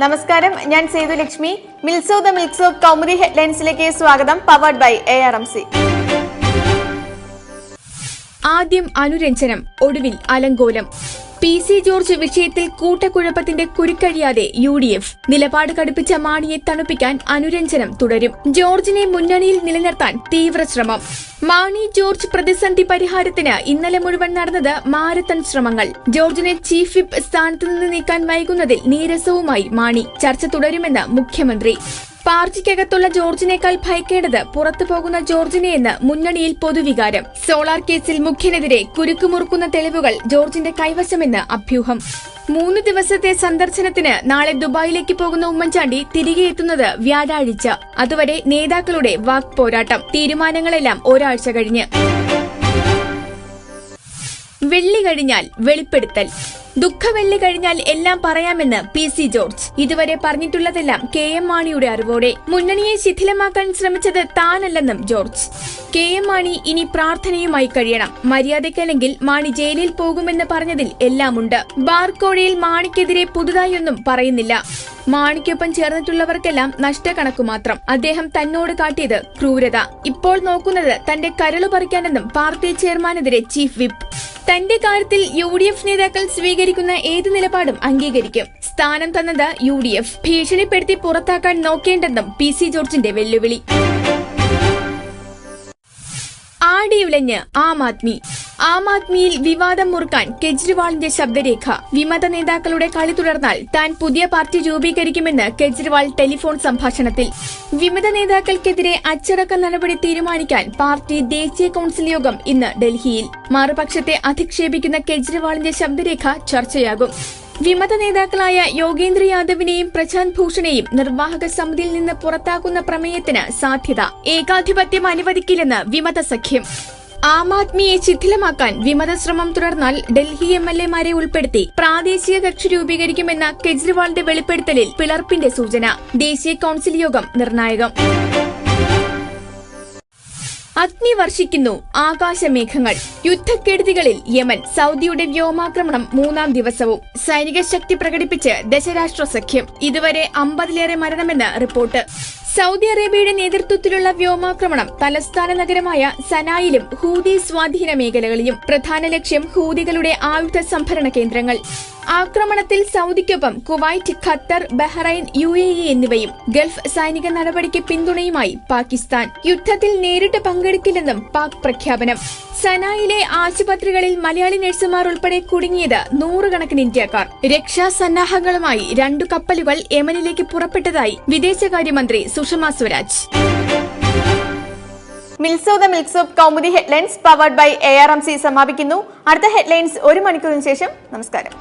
നമസ്കാരം ഞാൻ സേതു ലക്ഷ്മി. മിൽസോ ദ മിൽസോ കൗമുദി ഹെഡ്ലൈൻസിലേക്ക് സ്വാഗതം. Powered by A R M C ആദ്യം അനുരഞ്ജനം ഒടുവിൽ അലങ്കോലം. പി സി ജോർജ് വിഷയത്തിൽ കൂട്ടക്കുഴപ്പത്തിന്റെ കുരുക്കഴിയാതെ യു ഡി എഫ് നിലപാട് കടുപ്പിച്ച മാണിയെ തണുപ്പിക്കാൻ അനുരഞ്ജനം തുടരും. ജോർജിനെ മുന്നണിയിൽ നിലനിർത്താൻ തീവ്ര ശ്രമം. മാണി ജോർജ് പ്രതിസന്ധി പരിഹാരത്തിന് ഇന്നലെ മുഴുവൻ നടന്നത് മാരത്തൺ ശ്രമങ്ങൾ. ജോർജിനെ ചീഫ് വിപ്പ് സ്ഥാനത്ത് നിന്ന് നീക്കാൻ വൈകുന്നതിൽ നീരസവുമായി മാണി. ചർച്ച തുടരുമെന്ന് മുഖ്യമന്ത്രി. പാർട്ടിക്കകത്തുള്ള ജോർജിനേക്കാൾ ഭയക്കേണ്ടത് പുറത്തു പോകുന്ന ജോർജിനെയെന്ന് മുന്നണിയിൽ പൊതുവികാരം. സോളാർ കേസിൽ മുഖ്യനെതിരെ കുരുക്കുമുറുക്കുന്ന തെളിവുകൾ ജോർജിന്റെ കൈവശമെന്ന് അഭ്യൂഹം. മൂന്ന് ദിവസത്തെ സന്ദർശനത്തിന് നാളെ ദുബായിലേക്ക് പോകുന്ന ഉമ്മൻചാണ്ടി തിരികെ എത്തുന്നത് വ്യാഴാഴ്ച. അതുവരെ നേതാക്കളുടെ വാക് പോരാട്ടം. തീരുമാനങ്ങളെല്ലാം ഒരാഴ്ച കഴിഞ്ഞ്. വെള്ളി കഴിഞ്ഞാൽ വെളിപ്പെടുത്തൽ. ദുഃഖവെള്ളി കഴിഞ്ഞാൽ എല്ലാം പറയാമെന്ന് പി സി ജോർജ്. ഇതുവരെ പറഞ്ഞിട്ടുള്ളതെല്ലാം കെ എം മാണിയുടെ അറിവോടെ. മുന്നണിയെ ശിഥിലമാക്കാൻ ശ്രമിച്ചത് താനല്ലെന്നും ജോർജ്. കെ എം മാണി ഇനി പ്രാർത്ഥനയുമായി കഴിയണം. മര്യാദയ്ക്കല്ലെങ്കിൽ മാണി ജയിലിൽ പോകുമെന്ന് പറഞ്ഞതിൽ എല്ലാമുണ്ട്. ബാർക്കോഴയിൽ മാണിക്കെതിരെ പുതുതായൊന്നും പറയുന്നില്ല. മാണിക്കൊപ്പം ചേർന്നിട്ടുള്ളവർക്കെല്ലാം നഷ്ടക്കണക്കു മാത്രം. അദ്ദേഹം തന്നോട് കാട്ടിയത് ക്രൂരത. ഇപ്പോൾ നോക്കുന്നത് തന്റെ കരളു പറിക്കാനെന്നും പാർട്ടി ചെയർമാനെതിരെ ചീഫ് വിപ്പ്. തന്റെ കാര്യത്തിൽ യു ഡി എഫ് നേതാക്കൾ സ്വീകരിക്കുന്ന ഏത് നിലപാടും അംഗീകരിക്കും. സ്ഥാനം തന്നത് യു ഡി എഫ് ഭീഷണിപ്പെടുത്തി പുറത്താക്കാൻ നോക്കേണ്ടെന്നും പി സി ജോർജിന്റെ വെല്ലുവിളി. ആടിയുലഞ്ഞ് ആം ആദ്മി. ആം ആദ്മിയിൽ വിവാദം മുറുക്കാൻ കെജ്രിവാളിന്റെ ശബ്ദരേഖ. വിമത നേതാക്കളുടെ കളി തുടർന്നാൽ താൻ പുതിയ പാർട്ടി രൂപീകരിക്കുമെന്ന് കെജ്രിവാൾ ടെലിഫോൺ സംഭാഷണത്തിൽ. വിമത നേതാക്കൾക്കെതിരെ അച്ചടക്ക നടപടി തീരുമാനിക്കാൻ പാർട്ടി ദേശീയ കൌൺസിൽ യോഗം ഇന്ന് ഡൽഹിയിൽ. മറുപക്ഷത്തെ അധിക്ഷേപിക്കുന്ന കെജ്രിവാളിന്റെ ശബ്ദരേഖ ചർച്ചയാകും. വിമത നേതാക്കളായ യോഗേന്ദ്ര യാദവിനെയും പ്രശാന്ത് ഭൂഷണെയും നിർവാഹക സമിതിയിൽ നിന്ന് പുറത്താക്കുന്ന പ്രമേയത്തിന് സാധ്യത. ഏകാധിപത്യം അനുവദിക്കില്ലെന്ന് വിമത സഖ്യം. ആം ആദ്മിയെ ശിഥിലമാക്കാൻ വിമത ശ്രമം തുടർന്നാൽ ഡൽഹി എം എൽ എമാരെ ഉൾപ്പെടുത്തി പ്രാദേശിക കക്ഷി രൂപീകരിക്കുമെന്ന കെജ്രിവാളിന്റെ വെളിപ്പെടുത്തലിൽ പിളർപ്പിന്റെ സൂചന. ദേശീയ കൌൺസിൽ യോഗം നിർണായകം. അഗ്നി വർഷിക്കുന്നു ആകാശമേഘങ്ങൾ. യുദ്ധക്കെടുതികളിൽ യമൻ സൗദിയുടെ വ്യോമാക്രമണം മൂന്നാം ദിവസവും. സൈനിക ശക്തി പ്രകടിപ്പിച്ച് ദശരാഷ്ട്ര സഖ്യം. ഇതുവരെ അമ്പതിലേറെ മരണമെന്ന് റിപ്പോർട്ട്. സൗദി അറേബ്യയുടെ നേതൃത്വത്തിലുള്ള വ്യോമാക്രമണം തലസ്ഥാന നഗരമായ സനായിലും ഹൂതി സ്വാധീന മേഖലകളിലും പ്രധാന ലക്ഷ്യം ഹൂതികളുടെ ആയുധ സംഭരണ കേന്ദ്രങ്ങൾ. ആക്രമണത്തിൽ സൗദിക്കൊപ്പം Kuwait Qatar Bahrain U A E എന്നിവയും ഗൾഫ് സൈനിക നടപടിക്ക് പിന്തുണയുമായി പാകിസ്ഥാൻ. യുദ്ധത്തിൽ നേരിട്ട് പങ്കെടുക്കില്ലെന്നും പാക് പ്രഖ്യാപനം. സനായിലെ ആശുപത്രികളിൽ മലയാളി നഴ്സുമാർ ഉൾപ്പെടെ കുടുങ്ങിയത് നൂറുകണക്കിന് ഇന്ത്യക്കാർ. രക്ഷാസന്നാഹങ്ങളുമായി രണ്ടു കപ്പലുകൾ യമനിലേക്ക് പുറപ്പെട്ടതായി വിദേശകാര്യമന്ത്രി സുഷമ സ്വരാജ്. മിൽസോ ദ മിൽക്സ് of Kaumudi headlines powered by A R M C സമാപിക്കുന്നു. അടുത്ത ഹെഡ്ലൈൻസ് ഒരു മണിക്കൂറിന് ശേഷം. നമസ്കാരം.